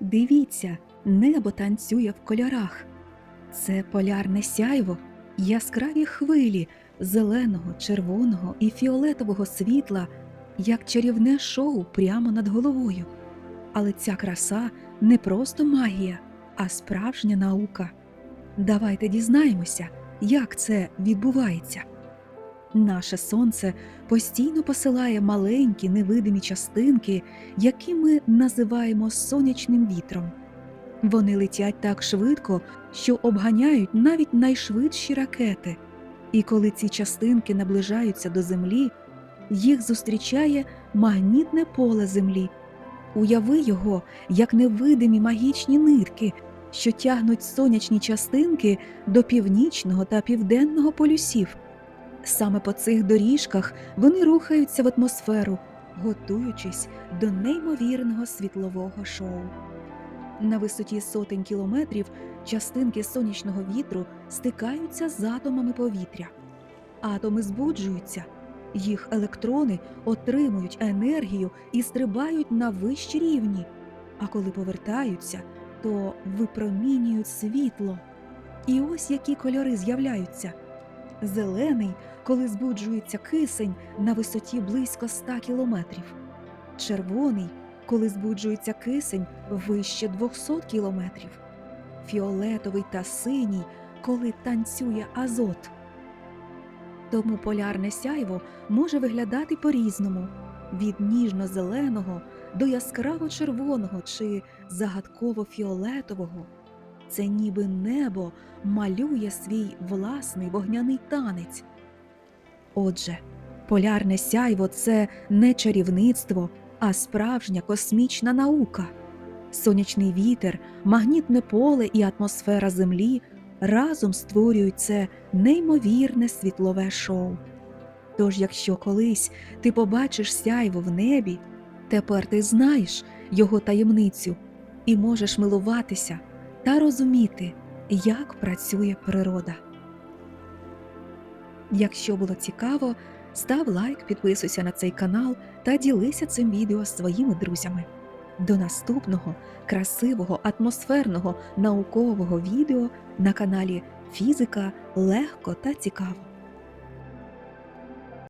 Дивіться, небо танцює в кольорах. Це полярне сяйво, яскраві хвилі зеленого, червоного і фіолетового світла, як чарівне шоу прямо над головою. Але ця краса не просто магія, а справжня наука. Давайте дізнаємося, як це відбувається. Наше сонце постійно посилає маленькі невидимі частинки, які ми називаємо сонячним вітром. Вони летять так швидко, що обганяють навіть найшвидші ракети. І коли ці частинки наближаються до Землі, їх зустрічає магнітне поле Землі. Уяви його як невидимі магічні нитки, що тягнуть сонячні частинки до північного та південного полюсів. Саме по цих доріжках вони рухаються в атмосферу, готуючись до неймовірного світлового шоу. На висоті сотень кілометрів частинки сонячного вітру стикаються з атомами повітря. Атоми збуджуються, їх електрони отримують енергію і стрибають на вищі рівні. А коли повертаються, то випромінюють світло. І ось які кольори з'являються. Зелений, коли збуджується кисень на висоті близько 100 кілометрів. Червоний, коли збуджується кисень вище 200 кілометрів. Фіолетовий та синій, коли танцює азот. Тому полярне сяйво може виглядати по-різному від ніжно-зеленого до яскраво червоного чи загадково фіолетового. Це ніби небо малює свій власний вогняний танець. Отже, полярне сяйво це не чарівництво, а справжня космічна наука. Сонячний вітер, магнітне поле і атмосфера Землі разом створюють це неймовірне світлове шоу. Тож, якщо колись ти побачиш сяйво в небі, тепер ти знаєш його таємницю і можеш милуватися та розуміти, як працює природа. Якщо було цікаво, став лайк, підписуйся на цей канал та ділися цим відео з своїми друзями. До наступного красивого, атмосферного, наукового відео на каналі Фізика легко та цікаво.